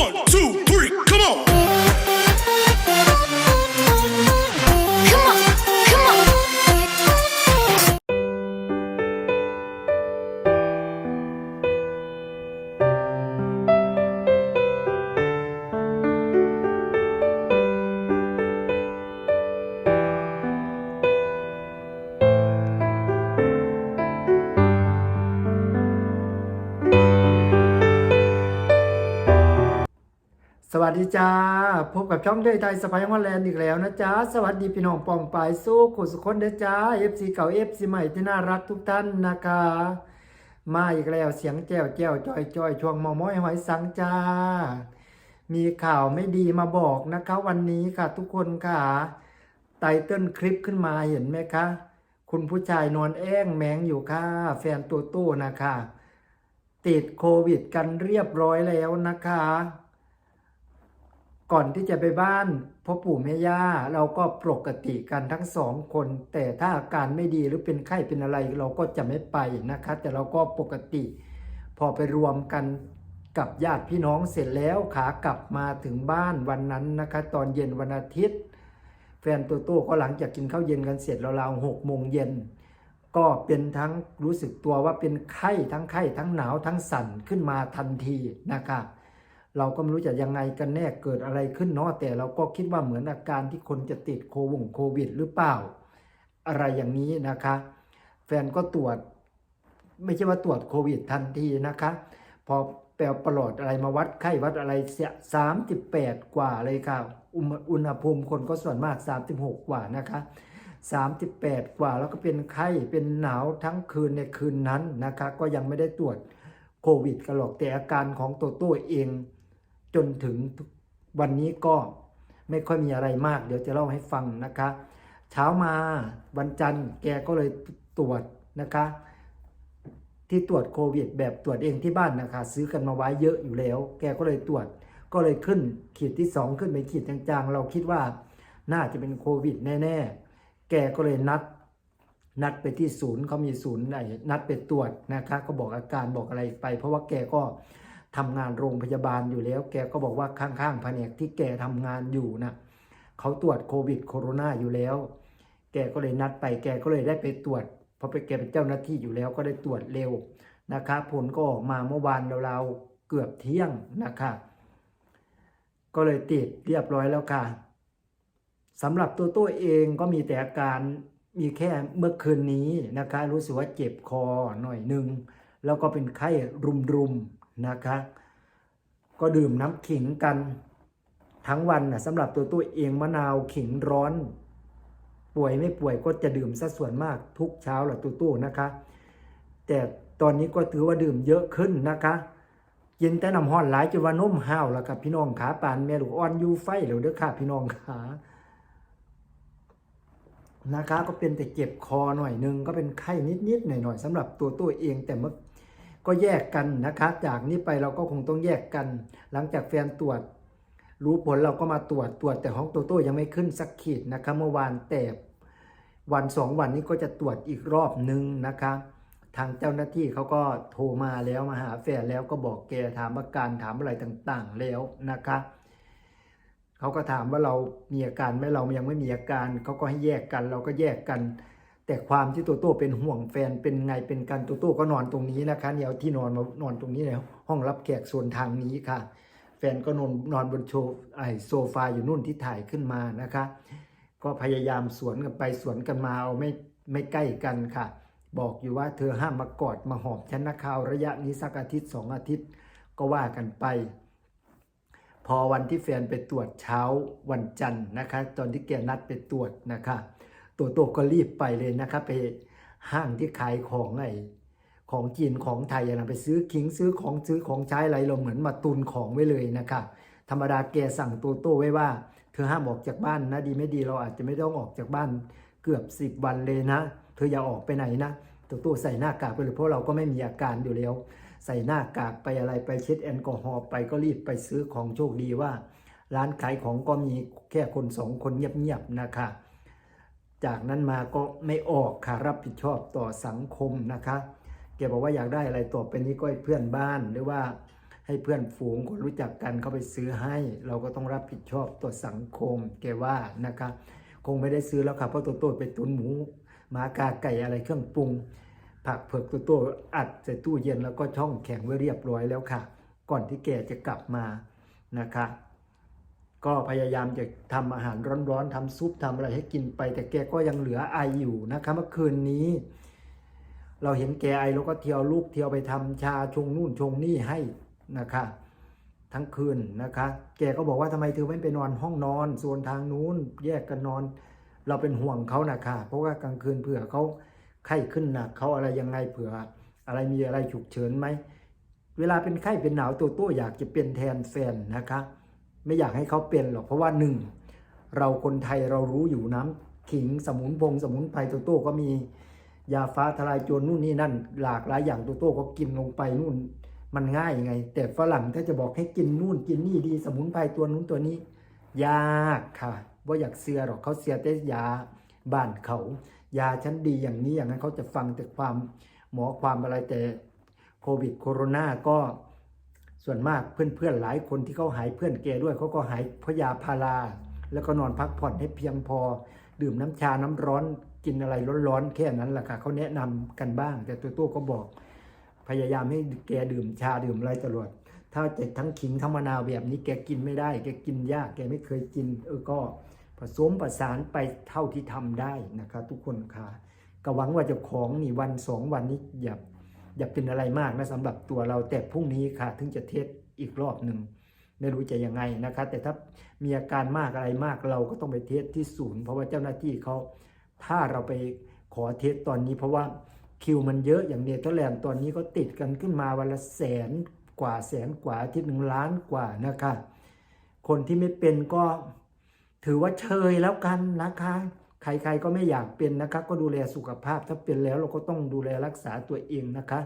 One, two, วัสดีจ้า พบกับช่องเดยไทยสไปฮอลแลนด์อีกแล้วนะจ๊ะสวัสดีพี่น้องปองปายสู้ขุสุคนเด้จ้า FC เก่า FC ใหม่ที่น่ารักทุกท่านนะคะ มาอีกแล้วเสียงแจ้วแจ้วจอยจอยช่วงมอม้อยหอยสังจ้า มีข่าวไม่ดีมาบอกนะคะ วันนี้ค่ะทุกคนค่ะไตเติ้ลคลิปขึ้นมาเห็นไหมคะ คุณผู้ชายนอนแอ้งแมงอยู่ค่ะ แฟนตัวตู้นะคะ ติดโควิดกันเรียบร้อยแล้วนะคะ ก่อนที่จะไปบ้านพ่อปู่แม่ย่าเราก็ปกติกันทั้งสองคน แต่ถ้าอาการไม่ดีหรือเป็นไข้เป็นอะไรเราก็จะไม่ไปนะคะ แต่เราก็ปกติ พอไปรวมกันกับญาติพี่น้องเสร็จแล้วขากลับมาถึงบ้านวันนั้นนะคะ ตอนเย็นวันอาทิตย์ แฟนตัวโต้ก็หลังจากกินข้าวเย็นกันเสร็จราวๆหกโมงเย็นก็เป็นทั้งรู้สึกตัวว่าเป็นไข้ทั้งไข้ทั้งหนาวทั้งสั่นขึ้นมาทันทีนะคะ เราก็ไม่รู้จะยังไงกันแน่เกิดอะไรขึ้นเนาะแต่เราก็คิดว่าเหมือนอาการที่คนจะติดโควงโควิดหรือเปล่า อะไรอย่างนี้นะคะ แฟนก็ตรวจ ไม่ใช่ว่าตรวจโควิดทันทีนะคะ พอแปลประหลอดอะไรมาวัดไข้วัดอะไรเสียสามสิบแปดกว่าเลยค่ะ อุณหภูมิคนก็ส่วนมาก36กว่านะคะ38กว่าแล้วก็เป็นไข้เป็นหนาวทั้งคืนในคืนนั้นนะคะ ก็ยังไม่ได้ตรวจโควิดกันหรอกแต่อาการของโตโต้เอง จนถึงวันนี้ก็ไม่ค่อยมีอะไรมาก เดี๋ยวจะเล่าให้ฟังนะคะ เช้ามาวันจันทร์แกก็เลยตรวจนะคะ ที่ตรวจโควิด แบบตรวจเองที่บ้านนะคะ ซื้อกันมาไว้เยอะอยู่แล้ว แกก็เลยตรวจก็เลยขึ้นขีดที่สองขึ้นไปขีดจางๆ เราคิดว่าน่าจะเป็นโควิดแน่ๆ แกก็เลยนัด นัดไปที่ศูนย์เขามีศูนย์ไหนนัดไปตรวจนะคะ ก็บอกอาการบอกอะไรไป เพราะว่าแกก็ ทำงานโรงพยาบาลอยู่แล้ว แกก็บอกว่าข้างๆแผนกที่แกทำงานอยู่นะเขาตรวจโควิดโคโรนาอยู่แล้ว แกก็เลยนัดไป แกก็เลยได้ไปตรวจ เพราะไปแกเป็นเจ้าหน้าที่อยู่แล้วก็ได้ตรวจเร็วนะคะ ผลก็ออกมาเมื่อวานเราๆเกือบเที่ยงนะคะ ก็เลยติดเรียบร้อยแล้วค่ะสำหรับตัวตัวเองก็มีแต่อาการมีแค่เมื่อคืนนี้นะคะ รู้สึกว่าเจ็บคอหน่อยหนึ่งแล้วก็เป็นไข้รุมๆ นะคะ ก็ดื่มน้ำขิงกันทั้งวันนะสำหรับตัวตัวเองมะนาวขิงร้อน ป่วยไม่ป่วยก็จะดื่มซะส่วนมากทุกเช้าแหละตัวตู้นะคะ แต่ตอนนี้ก็ถือว่าดื่มเยอะขึ้นนะคะกินแต่น้ำห้อนหลายจนว่านุ่มห้าวแล้วครับพี่น้องขาปานแม่ลูกอ่อนอยูไฟแล้วเด้อค่ะพี่น้องขานะคะก็เป็นแต่เจ็บคอหน่อยนึงก็เป็นไข้นิดๆหน่อยๆสำหรับตัวตัวเองแต่เมื่อ ก็แยกกันนะคะ จากนี้ไปเราก็คงต้องแยกกัน หลังจากแฟนตรวจ รู้ผลเราก็มาตรวจตรวจแต่ของโตโต้ยังไม่ขึ้นสักขีดนะคะ เมื่อวานแต่วันสองวันนี้ก็จะตรวจอีกรอบหนึ่งนะคะ ทางเจ้าหน้าที่เขาก็โทรมาแล้วมาหาแฟนแล้วก็บอกแกถามอาการถามอะไรต่างๆแล้วนะคะเขาก็ถามว่าเรามีอาการไหมเรายังไม่มีอาการเขาก็ให้แยกกัน เราก็แยกกัน แต่ความที่โตโต้เป็นห่วงแฟนเป็นไงเป็นกันโตโต้ก็นอนตรงนี้นะคะเนี่ยเอาที่นอนมานอนตรงนี้ในห้องรับแขกส่วนทางนี้ค่ะ แฟนก็นอนนอนบนโชว์ไอโซฟาอยู่นู่นที่ถ่ายขึ้นมานะคะ ก็พยายามสวนกันไปสวนกันมาเอาไม่ไม่ใกล้กันค่ะ บอกอยู่ว่าเธอห้ามมากอดมาหอมฉันนะข่าวระยะนี้สักอาทิตย์สองอาทิตย์ก็ว่ากันไป พอวันที่แฟนไปตรวจเช้าวันจันทร์นะคะ ตอนที่แกนัดไปตรวจนะคะ ตัวโตก็รีบไปเลยนะคะไปห้างที่ขายของไอของจีนของไทยนะไปซื้อขิงซื้อของซื้อของใช้อะไรเราเหมือนมาตุนของไว้เลยนะคะธรรมดาแกสั่งตัวโตไว้ว่า เธอห้ามออกจากบ้านนะดีไม่ดีเราอาจจะไม่ต้องออกจากบ้านเกือบสิบวันเลยนะ เธออย่าออกไปไหนนะตัวโตใส่หน้ากากไปเลยเพราะเราก็ไม่มีอาการอยู่แล้ว ใส่หน้ากากไปอะไรไปเช็ดแอลกอฮอล์ไปก็รีบไปซื้อของโชคดีว่า ร้านขายของก็มีแค่คนสองคนเงียบๆนะคะ จากนั้นมาก็ไม่ออกค่ะรับผิดชอบต่อสังคมนะคะแกบอกว่าอยากได้อะไรต่อไปนี้ก็ให้เพื่อนบ้านหรือว่าให้เพื่อนฝูงคนรู้จักกันเขาไปซื้อให้ เราก็ต้องรับผิดชอบต่อสังคมแกว่านะคะ คงไม่ได้ซื้อแล้วค่ะเพราะตัวโตไปตุนหมูหมากาไก่อะไรเครื่องปรุง ผักเผือกตัวโตอัดใส่ตู้เย็นแล้วก็ช่องแข็งไว้เรียบร้อยแล้วค่ะ ก่อนที่แกจะกลับมานะคะ ก็พยายามจะทำอาหารร้อนๆทำซุปทำอะไรให้กินไป แต่แกก็ยังเหลือไออยู่นะคะเมื่อคืนนี้ เราเห็นแกไอเราก็เที่ยวลูกเที่ยวไปทำชาชงนู่นชงนี่ให้นะคะ ทั้งคืนนะคะ แกก็บอกว่าทำไมเธอไม่ไปนอนห้องนอนโซนทางนู้น แยกกันนอน เราเป็นห่วงเขานะคะเพราะว่ากลางคืนเผื่อเขาไข้ขึ้นหนักเขาอะไรยังไงเผื่อ อะไรมีอะไรฉุกเฉินไหมเวลาเป็นไข้เป็นหนาวตัวโต้อยากจะเป็นแทนแฟนนะคะ ไม่อยากให้เขาเป็นหรอกเพราะว่าหนึ่งเราคนไทยเรารู้อยู่น้ำขิงสมุนพงสมุนไพรตัวโต้ก็มียาฟ้าทลายโจรนู่นนี่นั่น หลากหลายอย่างตัวโต้ก็กินลงไปนู่น มันง่ายยังไง แต่ฝรั่งถ้าจะบอกให้กินนู่นกินนี่ดีสมุนไพรตัวนู้นตัวนี้ ยากค่ะว่าอยากเสือหรอกเขาเสียแต่ยาบ้านเขา ยาชั้นดีอย่างนี้อย่างนั้นเขาจะฟังแต่ความหมอความอะไรแต่โควิดโคโรนาก็ ส่วนมากเพื่อนๆหลายคนที่เขาหายเพื่อนแกด้วยเขาก็หายพยาพาราแล้วก็นอนพักผ่อนให้เพียงพอ ดื่มน้ำชาน้ำร้อนกินอะไรร้อนๆแค่นั้นแหละค่ะเขาแนะนำกันบ้าง แต่ตัวโต้ก็บอก พยายามให้แกดื่มชาดื่มอะไรตลอดถ้าจะทั้งขิงทั้งมะนาวแบบนี้แกกินไม่ได้ แกกินยากแกไม่เคยกิน เออก็ผสมประสานไปเท่าที่ทำได้นะคะ ทุกคนค่ะก็หวังว่าจะของนี่วันสองวันนี้อย่า อย่าเป็นอะไรมากนะสำหรับตัวเราแต่พรุ่งนี้ค่ะ ถึงจะเทสอีกรอบหนึ่งไม่รู้จะยังไงนะคะ แต่ถ้ามีอาการมากอะไรมากเราก็ต้องไปเทสที่ศูนย์ เพราะว่าเจ้าหน้าที่เขาถ้าเราไปขอเทสตอนนี้ เพราะว่าคิวมันเยอะอย่างเนเธอร์แลนด์ตอนนี้ก็ติดกันขึ้นมาวันละแสนกว่าแสนกว่าที่หนึ่งล้านกว่านะคะคนที่ไม่เป็นก็ถือว่าเชยแล้วกันนะคะ ใครๆก็ไม่อยากเป็นนะคะก็ดูแลสุขภาพถ้าเป็นแล้วเราก็ต้องดูแลรักษาตัวเองนะคะ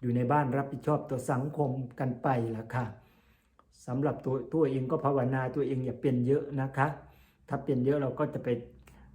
อยู่ในบ้านรับผิดชอบต่อสังคมกันไปละค่ะสำหรับตัวตัวเองก็ภาวนาตัวเองอย่าเป็นเยอะนะคะ ถ้าเป็นเยอะเราก็จะไป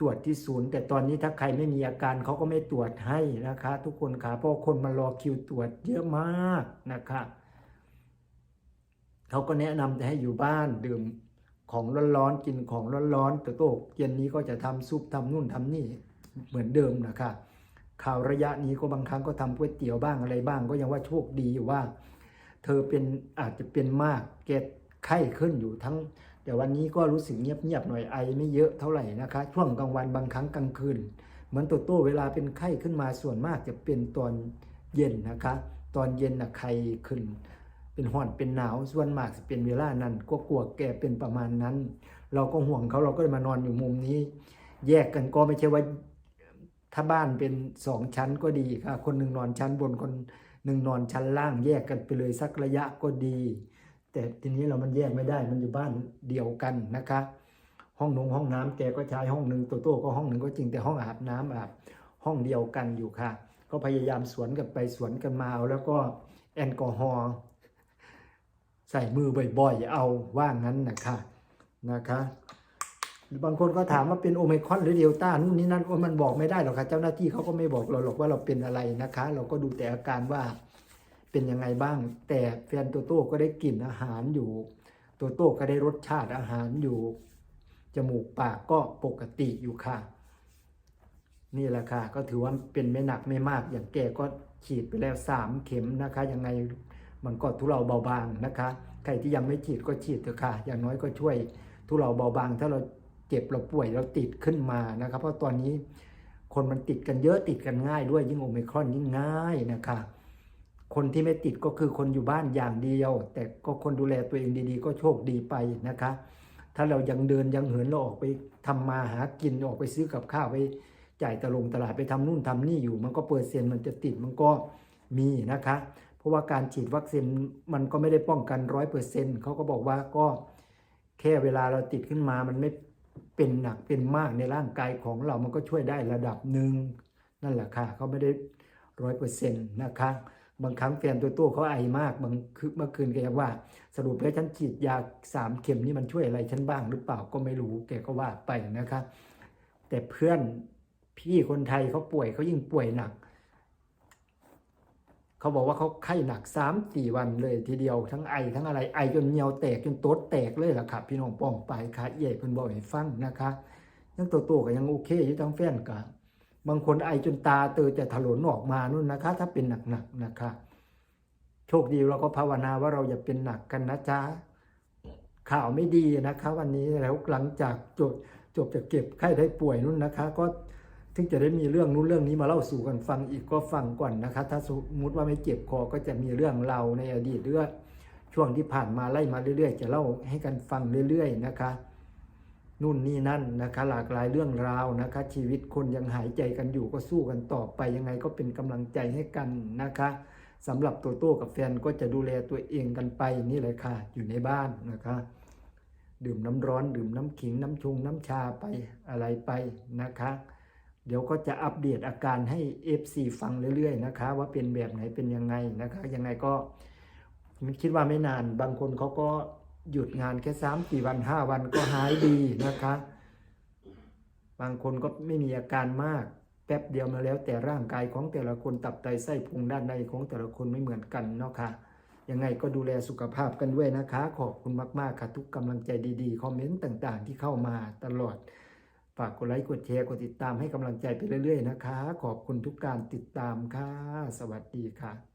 ตรวจที่ศูนย์ แต่ตอนนี้ถ้าใครไม่มีอาการเขาก็ไม่ตรวจให้นะคะ ทุกคนค่ะเพราะคนมารอคิวตรวจเยอะมากนะคะเขาก็แนะนำให้อยู่บ้านดื่ม ของร้อนๆกินของร้อนๆแต่โตกเย็นนี้ก็จะทำซุปทำนู่นทำนี่เหมือนเดิมนะคะข่าวระยะนี้ก็บางครั้งก็ทำก๋วยเตี๋ยวบ้างอะไรบ้าง ก็ยังว่าโชคดีอยู่ว่า เธอเป็นอาจจะเป็นมากแกไข้ขึ้นอยู่ทั้ง แต่วันนี้ก็รู้สึกเงียบๆหน่อยไอไม่เยอะเท่าไหร่นะคะ ช่วงกลางวันบางครั้งกลางคืนเหมือนโตโต้เวลาเป็นไข้ขึ้นมาส่วนมากจะเป็นตอนเย็นนะคะ ตอนเย็นนะไข้ขึ้น เป็นห่อนเป็นหนาวส่วนมากจะเป็นเวลานั้นก็กลัวแกเป็นประมาณนั้น เราก็ห่วงเขาเราก็เลยมานอนอยู่มุมนี้ แยกกันก็ไม่ใช่ว่าถ้าบ้านเป็นสองชั้นก็ดีค่ะคนหนึ่งนอนชั้นบนคนหนึ่งนอนชั้นล่างแยกกันไปเลยสักระยะก็ดี แต่ทีนี้เรามันแยกไม่ได้มันอยู่บ้านเดียวกันนะคะ ห้องนงห้องน้ำแกก็ใช้ห้องหนึ่งโตโต้ก็ห้องหนึ่งก็จริงแต่ห้องอาบน้ำอาบห้องเดียวกันอยู่ค่ะ ก็พยายามสวนกันไปสวนกันมาเอาแล้วก็แอลกอฮอล์ ใส่มือบ่อยๆ เอาว่างั้นนะคะนะคะบางคนก็ถามว่าเป็นโอไมคอนหรือเดลต้านู่นนี่นั่นโอ้ยมันบอกไม่ได้หรอกค่ะเจ้าหน้าที่เขาก็ไม่บอกเราหรอกว่าเราเป็นอะไรนะคะ เราก็ดูแต่อาการว่าเป็นยังไงบ้าง แต่แฟนโตโต้ก็ได้กลิ่นอาหารอยู่โตโต้ก็ได้รสชาติอาหารอยู่ จมูกปากก็ปกติอยู่ค่ะ นี่แหละค่ะ ก็ถือว่าเป็นไม่หนักไม่มากอย่างแกก็ฉีดไปแล้วสามเข็มนะคะยังไง มันก็ทุเลาเบาบางนะคะ ใครที่ยังไม่ฉีดก็ฉีดเถอะค่ะ อย่างน้อยก็ช่วยทุเลาเบาบาง ถ้าเราเจ็บเราป่วยเราติดขึ้นมานะครับ เพราะตอนนี้คนมันติดกันเยอะติดกันง่ายด้วยยิ่งโอมิครอนยิ่งง่ายนะคะ คนที่ไม่ติดก็คือคนอยู่บ้านอย่างเดียว แต่ก็คนดูแลตัวเองดีๆ ก็โชคดีไปนะคะ ถ้าเรายังเดินยังเหินเราออกไปทำมาหากินออกไปซื้อกับข้าวไปจ่ายตลงตลาดไปทำนู่นทำนี่อยู่ มันก็เปอร์เซ็นต์มันจะติดมันก็มีนะคะ เพราะว่าการฉีดวัคซีนมันก็ไม่ได้ป้องกันร้อยเปอร์เซ็นต์เขาก็บอกว่าก็แค่เวลาเราติดขึ้นมามันไม่เป็นหนักเป็นมากในร่างกายของเรามันก็ช่วยได้ระดับหนึ่งนั่นแหละค่ะเขาไม่ได้ร้อยเปอร์เซ็นต์นะคะบางครั้งแฟนตัวโต้เขาไอมากบางคือเมื่อคืนแกบอกว่า สรุปแล้วฉันฉีดยาสามเข็มนี่มันช่วยอะไรฉันบ้างหรือเปล่าก็ไม่รู้แกก็ว่าไปนะคะแต่เพื่อนพี่คนไทยเขาป่วยเขายิ่งป่วยหนัก เขาบอกว่าเขาไข้หนัก3ามสี่วันเลยทีเดียวทั้งไอทั้งอะไรไอจนเหนียวแตกจนโต๊ดแตกเลยล่ะครับ พี่น้องป้องไปค่ะเย่เพิ่นบอกให้ฟังนะคะยังตัวโตก็ยังโอเคอยู่ทั้งแฟนกับบางคนไอจนตาเตอจะถลนออกมานู่นนะคะ ถ้าเป็นหนักๆนะคะ โชคดีเราก็ภาวนาว่าเราอย่าเป็นหนักกันนะจ๊ะข่าวไม่ดีนะคะ วันนี้แล้วหลังจากจบจบจากเก็บไข้ได้ป่วยนู่นนะคะ ก็ ถึงจะได้มีเรื่องนู้นเรื่องนี้มาเล่าสู่กันฟังอีกก็ฟังก่อนนะคะถ้าสมมติว่าไม่เจ็บคอก็จะมีเรื่องเราในอดีตเรื่องช่วงที่ผ่านมาไล่มาเรื่อยๆ จะเล่าให้กันฟังเรื่อย ๆ นะคะ นู่นนี่นั่นนะคะ หลากหลายเรื่องราวนะคะ ชีวิตคนยังหายใจกันอยู่ก็สู้กันต่อไปยังไงก็เป็นกำลังใจให้กันนะคะสำหรับตัวโต้กับแฟนก็จะดูแลตัวเองกันไปนี่เลยค่ะ อยู่ในบ้านนะคะ ดื่มน้ำร้อน ดื่มน้ำขิงน้ำชงน้ำชาไปอะไรไปนะคะ เดี๋ยวก็จะอัปเดตอาการให้ FC ฟังเรื่อยๆนะคะ ว่าเป็นแบบไหนเป็นยังไงนะคะยังไงก็คิดว่าไม่นานบางคนเขาก็หยุดงานแค่สามสี่วันห้าวันก็หายดีนะคะ บางคนก็ไม่มีอาการมากแป๊บเดียวมาแล้ว แต่ร่างกายของแต่ละคนตับไตไส้พุงด้านในของแต่ละคนไม่เหมือนกันเนาะค่ะยังไงก็ดูแลสุขภาพกันด้วยนะคะ ขอบคุณมาก ๆ ค่ะ ทุกกำลังใจดีๆ คอมเมนต์ต่างๆ ที่เข้ามาตลอด ฝากกดไลค์กดแชร์กดติดตามให้กำลังใจไปเรื่อย ๆ นะคะ ขอบคุณทุกการติดตามค่ะ สวัสดีค่ะ